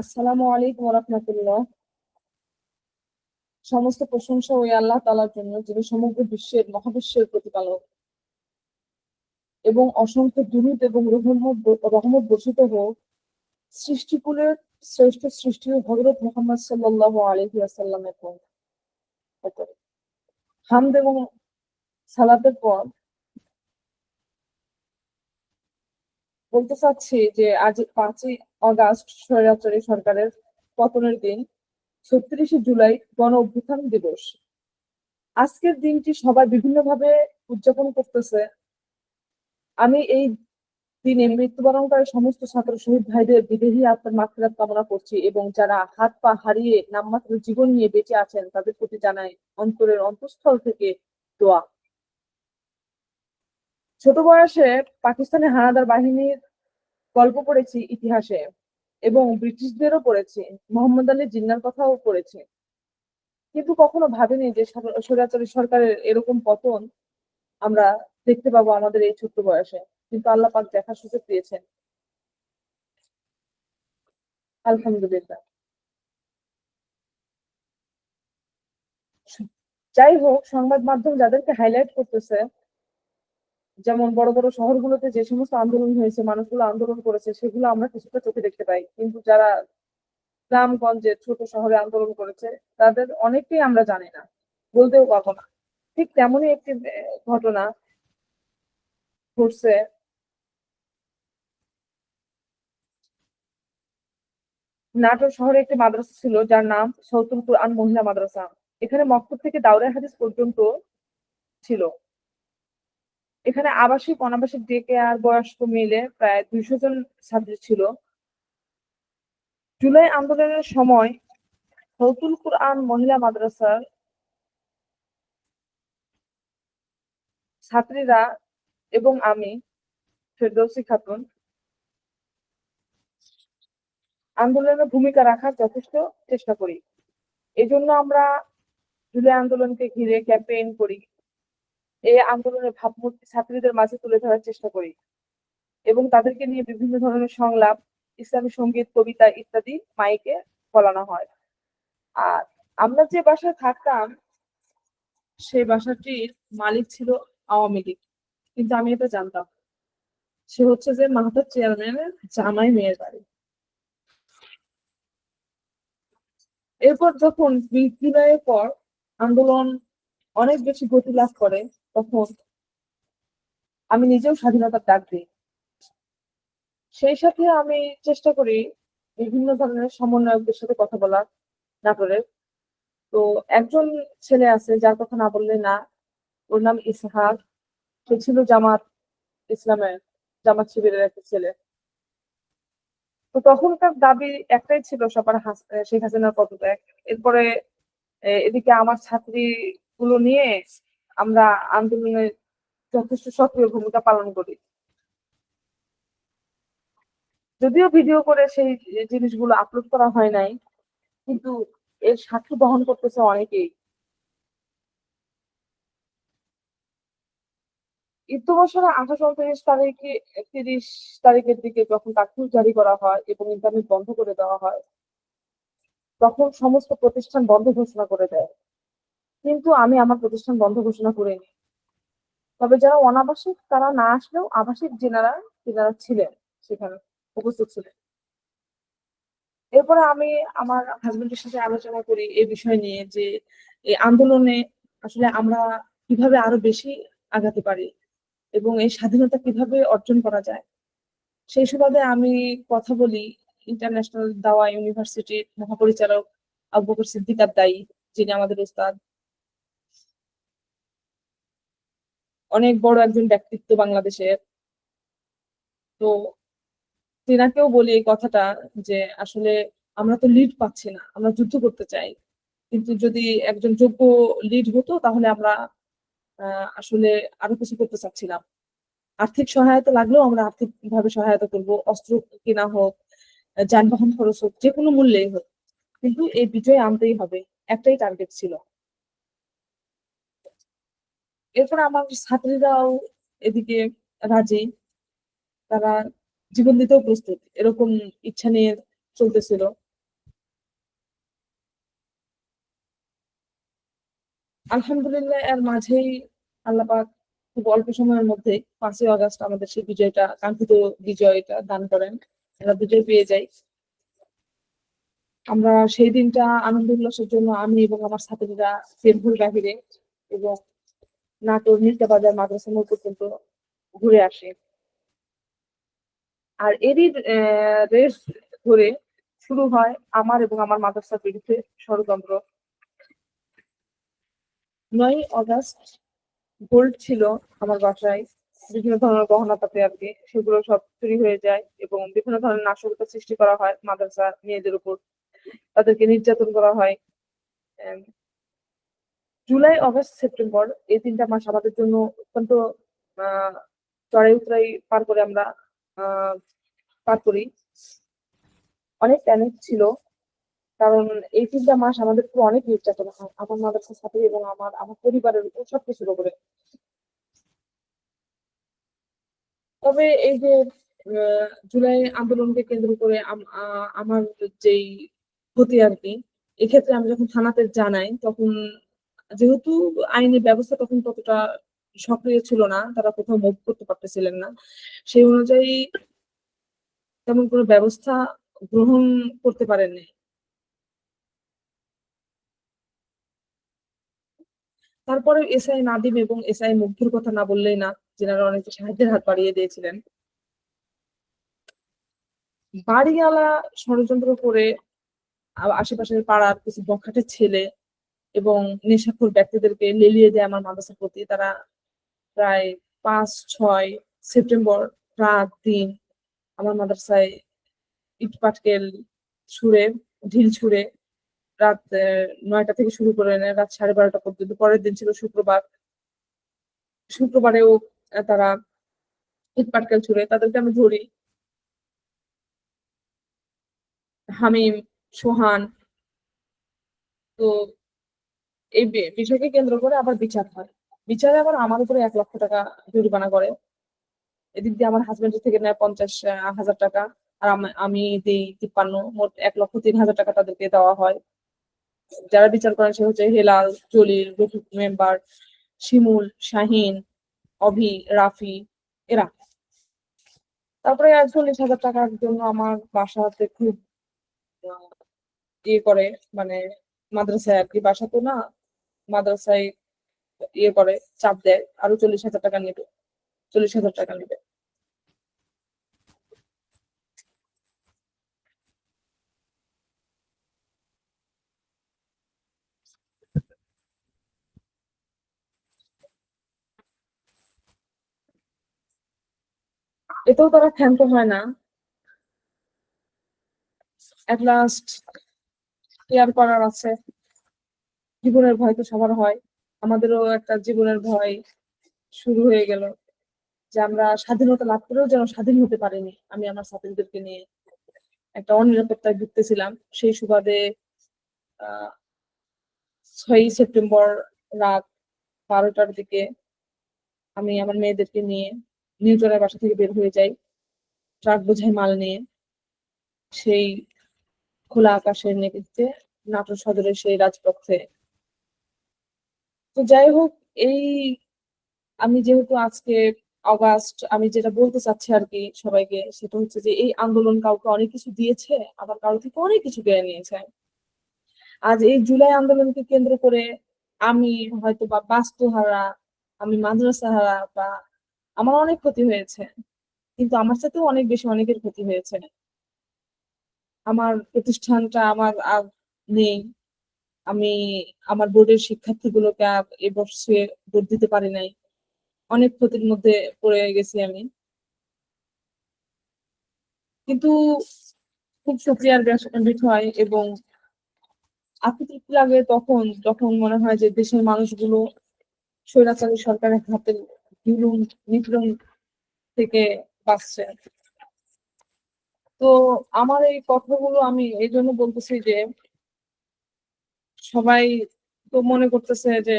আসসালামু আলাইকুম রহমতুল্লাহ। সমস্ত প্রশংসা ওই আল্লাহ তালার জন্য, যিনি সমগ্র বিশ্বের, মহাবিশ্বের প্রতিপালক। এবং অসংখ্য দুরূদ এবং রহমত রহমত বর্ষিত হোক। সৃষ্টিকুলের শ্রেষ্ঠ সৃষ্টি হযরত মোহাম্মদ সাল্লাল্লাহু আলাইহি ওয়াসাল্লামের উপরে হামদ এবং সালাতের পর বলতে চাচ্ছি যে আজ পাঁচই অগাস্ট স্বৈরাচারী সরকারের পতনের দিন, ছত্রিশে জুলাই গণ অভ্যুত্থান দিবস। আজকের দিনটি সবাই বিভিন্নভাবে উদযাপন করতেছে। আমি এই দিনে মৃত্যুবরণকারী সমস্ত ছাত্র শহীদ ভাইদের বিদেহী আত্মার মাত্রাত কামনা করছি এবং যারা হাত পা হারিয়ে নামমাত্র জীবন নিয়ে বেঁচে আছেন, তাদের প্রতি জানাই অন্তরের অন্তঃস্থল থেকে দোয়া। ছোট বয়সে পাকিস্তানের হানাদার বাহিনীর গল্প পড়েছি ইতিহাসে এবং ব্রিটিশদেরও পড়েছি, মোহাম্মদ আলী জিন্নার কথাও পড়েছি। কিন্তু কখনো ভাবিনি যে স্বৈরাচারী সরকারের এরকম পতন আমরা দেখতে পাবো আমাদের এই ছোট্ট বয়সে। কিন্তু আল্লাহ পাক দেখার সুযোগ দিয়েছেন। আলহামদুলিল্লাহ। যাই হোক, সংবাদ মাধ্যম যাদেরকে হাইলাইট করতেছে যেমন বড় বড় শহরগুলোতে যে সমস্ত আন্দোলন হয়েছে, মানুষগুলো আন্দোলন করেছে, সেগুলো আমরা কিছুটা চোখে দেখতে পাই। কিন্তু যারা গ্রামগঞ্জে ছোট শহরে আন্দোলন করেছে, তাদের অনেককেই আমরা জানি না, বলতেও পারব না। ঠিক তেমনই একটি ঘটনা ঘটছে। নাটোর শহরে একটি মাদ্রাসা ছিল, যার নাম সৌতুল কুরআন মহিলা মাদ্রাসা। এখানে মক্তব থেকে দাউরা হাদিস পর্যন্ত ছিল। এখানে আবাসিক, অনাবাসিক ডেকে আর বয়স্ক মিলে প্রায় দুইশো জন ছাত্রী ছিল। জুলাই আন্দোলনের সময় হৌতুল কুরআন মহিলা মাদ্রাসার ছাত্রীরা এবং আমি, ফেরদৌসি খাতুন আন্দোলনের ভূমিকা রাখার যথেষ্ট চেষ্টা করি। এজন্য আমরা জুলাই আন্দোলনকে ঘিরে ক্যাম্পেইন করি। এই আন্দোলনের ভাবমূর্তি ছাত্রীদের মাঝে তুলে ধরার চেষ্টা করি এবং তাদেরকে নিয়ে বিভিন্ন ধরনের সংলাপ, ইসলামী সংগীত, কবিতা ইত্যাদি মাইকে বলানো হয়। আর আমরা যে বাসায় থাকতাম, সেই বাসাটির মালিক ছিল আওয়ামী লীগ, কিন্তু আমি এটা জানতাম সে হচ্ছে যে মাহাতার চেয়ারম্যানের জামাই মেয়ের বাড়ি। এরপর যখন বিদ্যুলয়ের পর আন্দোলন অনেক বেশি গতি লাভ করে তখন আমি নিজেও স্বাধীনতার ডাক দিই সেই সাথে আমি চেষ্টা করি বিভিন্ন ধরনের সমন্বয়কদের সাথে কথা বলার নাটোরের তো একজন ছেলে আছে, যার কথা না বললে না, ওর নাম ইসহাক। সে ছিল জামাত, ইসলামের জামাত শিবিরের একটা ছেলে। তো তখনকার দাবি একটাই ছিল সবার শেখ হাসিনার পদত্যাগ। এরপরে এদিকে আমার ছাত্রী গুলো নিয়ে আমরা আন্দোলনে যথেষ্ট সক্রিয় ভূমিকা পালন করি। যদিও ভিডিও করে সেই জিনিসগুলো আপলোড করা হয় নাই, কিন্তু এর সাক্ষী বহন করতেছে অনেকেই। ঈদ বছরের আঠাশ উনত্রিশ তারিখে, তিরিশ তারিখের দিকে যখন কার্ফিউ জারি করা হয় এবং ইন্টারনেট বন্ধ করে দেওয়া হয়, তখন সমস্ত প্রতিষ্ঠান বন্ধ ঘোষণা করে দেয়। কিন্তু আমি আমার প্রতিষ্ঠান বন্ধ ঘোষণা করিনি তবে যারা অনাবাসিক, তারা না আসলেও আবাসিক যেনারা, তেনারা ছিলেন, সেখানে উপস্থিত ছিলেন। এরপরে আমি আমার হাজবেন্ডের সাথে আলোচনা করি এই বিষয় নিয়ে যে এই আন্দোলনে আসলে আমরা কীভাবে আরও বেশি আগাতে পারি এবং এই স্বাধীনতা কীভাবে অর্জন করা যায়। সেই সুবাদে আমি কথা বলি ইন্টারন্যাশনাল দাওয়া ইউনিভার্সিটির মহাপরিচালক আবু বকর সিদ্দিকার দায়ী যিনি আমাদের উস্তাদ অনেক বড় একজন ব্যক্তিত্ব বাংলাদেশের তো তেনাকেও বলি এই কথাটা যে আসলে আমরা তো লিড পাচ্ছি না, আমরা যুদ্ধ করতে চাই। কিন্তু যদি একজন যোগ্য লিড হতো তাহলে আমরা আসলে আরও কিছু করতে চাচ্ছিলাম। আর্থিক সহায়তা লাগলেও আমরা আর্থিক ভাবে সহায়তা করব, অস্ত্র কেনা হোক, যানবাহন খরচ হোক যে কোনো মূল্যেই হোক। কিন্তু এই বিজয় আনতেই হবে, একটাই টার্গেট ছিল। এরপর আমার ছাত্রীরাও এদিকে রাজি। তারা জীবন দিতেও প্রস্তুত, এরকম ইচ্ছা নিয়ে চলতেছিল। আলহামদুলিল্লাহ, এর মাঝেই আল্লাপাক খুব অল্প সময়ের মধ্যে পাঁচই আগস্ট আমাদের সেই বিজয়টা, কাঙ্ক্ষিত বিজয়টা দান করেন। আমরা বিজয় পেয়ে যাই। আমরা সেই দিনটা আনন্দ উল্লাসের জন্য আমি এবং আমার ছাত্রীরা বের বাহিরে এবং নাটোর নীলতাবাজার মাদ্রাসা মোড় পর্যন্ত ঘুরে আসে। আর এরই রেস ধরে শুরু হয় আমার এবং আমার মাদ্রাসার বিরুদ্ধে ষড়যন্ত্র। নয় অগাস্ট গোল্ড ছিল আমার বাসায়। বিভিন্ন ধরনের গহনাপাতি আর কি, সেগুলো সব চুরি হয়ে যায় এবং বিভিন্ন ধরনের নাশকতা সৃষ্টি করা হয় মাদ্রাসা মেয়েদের উপর। তাদেরকে নির্যাতন করা হয়। জুলাই, অগস্ট, সেপ্টেম্বর এই তিনটা মাস আমাদের জন্য অত্যন্ত চড়াই উতরাই পার করে আমরা পার করি। অনেক ট্যালেন্ট ছিল, কারণ এই তিনটা মাস আমাদের উপর অনেক নির্যাতন হয় আমার মাদ্রাসার সাথে এবং আমার আমার পরিবারের উপর সবকিছুর উপরে। তবে এই যে জুলাই আন্দোলনকে কেন্দ্র করে আমার যেই ক্ষতি আর কি, এক্ষেত্রে আমি যখন থানাতে জানাই, তখন যেহেতু আইনি ব্যবস্থা তখন ততটা সক্রিয় ছিল না, তারা কোথাও মুভ করতে পারতেছিলেন না। সেই অনুযায়ী তেমন কোনো ব্যবস্থা গ্রহণ করতে পারেননি। তারপরে এসআই নাদিম এবং এসআই মুগ্ধর কথা না বললেই না, যেনারা অনেক সাহায্যের হাত বাড়িয়ে দিয়েছিলেন। বাড়িওয়ালা ষড়যন্ত্র করে আশেপাশের পাড়ার কিছু বখাটে ছেলে এবং নেশাখোর ব্যক্তিদেরকে লেলিয়ে দেয় আমার মাদ্রাসার প্রতি। তারা প্রায় পাঁচ, ছয় সেপ্টেম্বর রাত দিন আমার মাদ্রাসায় ইট পাটকেল ছুঁড়ে, ঢিল ছুঁড়ে রাত নয়টা থেকে শুরু করে রাত সাড়ে বারোটা পর্যন্ত। পরের দিন ছিল শুক্রবার। শুক্রবারেও তারা ইট পাটকেল ছুঁড়ে। তাদেরকে আমি ধরি। হামিম, সোহান। তো এই বিষয়কে কেন্দ্র করে আবার বিচার হয়। বিচারে আবার আমার উপরে এক লক্ষ টাকা জরিমানা করে। এদিক দিয়ে আমার হাজবেন্ডের থেকে নেয় পঞ্চাশ হাজার টাকা। আর আমি দিই তিপ্পান্ন, মোট এক লক্ষ তিন হাজার টাকা তাদেরকে দেওয়া হয়। যারা বিচার করেন সে হচ্ছে হেলাল, জলিল, রফিক মেম্বার, শিমুল, শাহিন, অভি, রাফি, এরা। তারপরে চল্লিশ হাজার টাকার জন্য আমার বাসাতে খুব ইয়ে করে মানে মাদ্রাসায় আর কি। বাসা তো না মাদ্রাসায় ইয়ে করে, চাপ দেয়, আরও চল্লিশ হাজার টাকা নেবে চল্লিশ হাজার টাকা নেবে এতেও তারা ক্ষান্ত হয় না। এট লাস্ট কেয়ার করার আছে। জীবনের ভয় তো সবার হয়। আমাদেরও একটা জীবনের ভয় শুরু হয়ে গেল যে আমরা স্বাধীনতা লাভ করেও যেন স্বাধীন হতে পারিনি। আমি আমার ছাত্রীদেরকে নিয়ে একটা অনিরাপত্তায় ভুগতেছিলাম। সেই সুবাদে ছয়ই সেপ্টেম্বর রাত বারোটার দিকে আমি আমার মেয়েদেরকে নিয়ে নিউটনের বাসা থেকে বের হয়ে যাই। ট্রাক বোঝাই মাল নিয়ে সেই খোলা আকাশের নেতৃত্বে নাটোর সদরের সেই রাজপথে তো যাই হোক এই আমি যেহেতু আজকে অগাস্ট আমি যেটা বলতে চাচ্ছি আর কি সবাইকে, সেটা হচ্ছে যে এই আন্দোলন কাউকে অনেক কিছু দিয়েছে, আবার কারও থেকে অনেক কিছু কেড়ে নিয়েছে। আজ এই জুলাই আন্দোলনকে কেন্দ্র করে আমি হয়তো বা বাস্তুহারা, আমি মাদ্রাসা হারা বা আমার অনেক ক্ষতি হয়েছে, কিন্তু আমার সাথেও অনেক বেশি অনেকের ক্ষতি হয়েছে। আমার প্রতিষ্ঠানটা আমার আর নেই। আমি আমার বোর্ডের শিক্ষার্থীগুলোকে আর এ ভোট দিতে পারি নাই। অনেক ক্ষতির মধ্যে পড়ে গেছি আমি। কিন্তু খুব সুক্রিয়ার বিষয় এবং আত্মতৃপ্তি লাগে তখন যখন মনে হয় যে দেশের মানুষগুলো স্বৈরাচারী সরকারের হাতে জুলুম নিপীড়ন থেকে বাঁচছে। তো আমার এই কথাগুলো আমি এই জন্য বলতেছি যে সবাই তো মনে করতেছে যে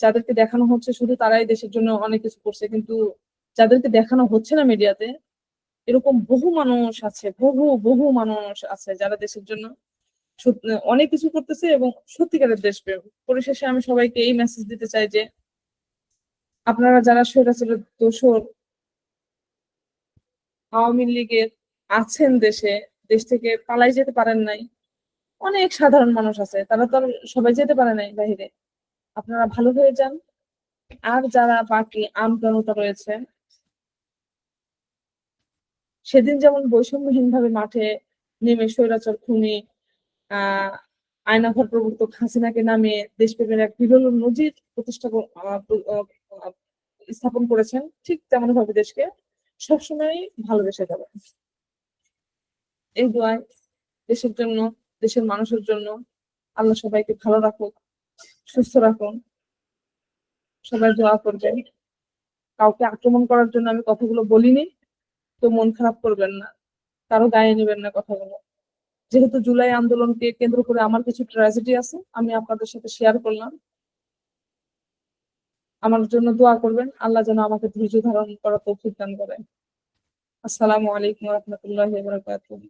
যাদেরকে দেখানো হচ্ছে শুধু তারাই দেশের জন্য অনেক কিছু করছে, কিন্তু যাদেরকে দেখানো হচ্ছে না মিডিয়াতে, এরকম বহু মানুষ আছে, বহু বহু মানুষ আছে যারা দেশের জন্য অনেক কিছু করতেছে এবং সত্যিকারের দেশপ্রেম পরিশেষে আমি সবাইকে এই মেসেজ দিতে চাই যে, আপনারা যারা স্বৈরাচারের দোষর, আওয়ামী লীগের আছেন দেশে, দেশ থেকে পালাই যেতে পারেন নাই অনেক সাধারণ মানুষ আছে। তারা তো সবাই যেতে পারে নাই বাহিরে। আপনারা ভালো হয়ে যান। আর যারা বাকি আমজনতা রয়েছে, সেদিন যেমন বৈষম্যহীন ভাবে মাঠে নেমে স্বৈরাচার, খুনি, আহ আয়নাঘর প্রবর্তক হাসিনাকে নামিয়ে দেশপ্রেমের এক বিরল নজির প্রতিষ্ঠা স্থাপন করেছেন, ঠিক তেমন ভাবে দেশকে সবসময় ভালোবেসে যাবেন। এই দোয়ায় দেশের জন্য দেশের মানুষের জন্য আল্লাহ সবাইকে ভালো রাখুক, সুস্থ রাখুন সবাই দোয়া করবেন। কাউকে আক্রমণ করার জন্য আমি কথাগুলো বলিনি, তো মন খারাপ করবেন না। কারও গায়ে নেবেন না কথাগুলো। যেহেতু জুলাই আন্দোলনকে কেন্দ্র করে আমার কিছু ট্র্যাজেডি আছে, আমি আপনাদের সাথে শেয়ার করলাম। আমার জন্য দোয়া করবেন। আল্লাহ যেন আমাকে ধৈর্য ধারণ করার তৌফিক দান করেন আসসালামু আলাইকুম রহমতুল্লাহ বারাকাতুহু।